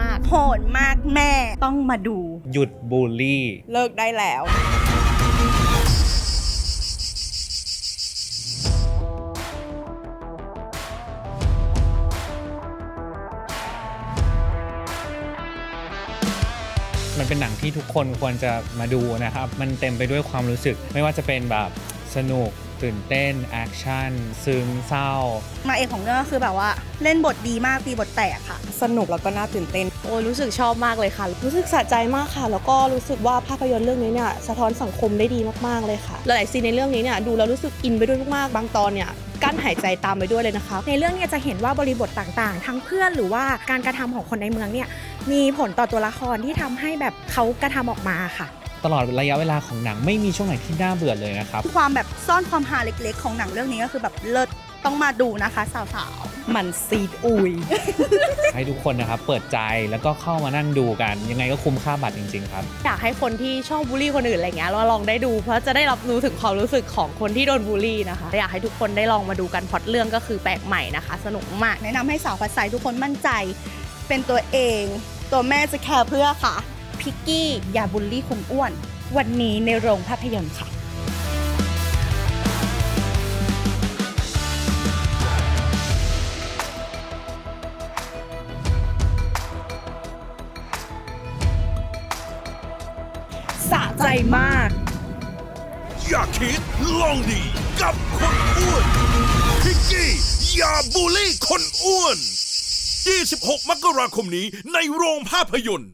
มาก โหดมากแม่ ต้องมาดู หยุดบูลลี่ เลิกได้แล้ว มันเป็นหนังที่ทุกคนควรจะมาดูนะครับ มันเต็มไปด้วยความรู้สึก ไม่ว่าจะเป็นแบบสนุก ตื่นเต้น แอคชั่น ซึ้งเศร้า มาเอกของเรื่องก็คือแบบว่าเล่นบทดีมากตีบทแตกค่ะ สนุกแล้วก็น่าตื่นเต้น โอ้ยรู้สึกชอบมากเลยค่ะ รู้สึกสะใจมากค่ะ แล้วก็รู้สึกว่าภาพยนตร์เรื่องนี้เนี่ยสะท้อนสังคมได้ดีมากๆเลยค่ะหลายๆซีนในเรื่องนี้เนี่ยดูแล้วรู้สึกอินไปด้วยมากๆบางตอนเนี่ยกั้นหายใจตามไปด้วยเลยนะคะในเรื่องเนี่ยจะเห็นว่าบริบทต่างๆ ทั้งเพื่อนหรือว่าการกระทำของคนในเมืองเนี่ยมีผลต่อตัวละครที่ทำให้แบบเขากระทำออกมาค่ะ ตลอดระยะเวลาของหนังไม่มีช่วงไหนที่น่าเบื่อเลยนะครับ ความแบบซ่อนความฮาเล็กๆ ของหนังเรื่องนี้ก็คือแบบเลิศต้องมาดูนะคะสาวมันซีดอุย ให้ทุกคนนะครับเปิดใจแล้วก็เข้ามานั่งดูกัน ยังไงก็คุ้มค่าบัตรจริง ๆ ครับ อยากให้คนที่ชอบบูลลี่คนอื่นอะไรเงี้ยเราลองได้ดู เพราะจะได้รับรู้ถึงความรู้สึกของคนที่โดนบูลลี่นะคะ อยากให้ทุกคนได้ลองมาดูกันพล็อตเรื่องก็คือแปลกใหม่นะคะ สนุกมากๆแนะนำให้สาวพัดใสทุกคนมั่นใจ เป็นตัวเอง ตัวแม่จะแคร์เพื่อค่ะ พิกกี้ อย่าบูลลี่คนอ้วน วันนี้ในโรงภาพยนตร์ค่ะ สะใจมาก อย่าคิดลองดีกับคนอ้วน พิกกี้ อย่าบูลลี่คนอ้วน 26 มกราคมนี้ในโรงภาพยนตร์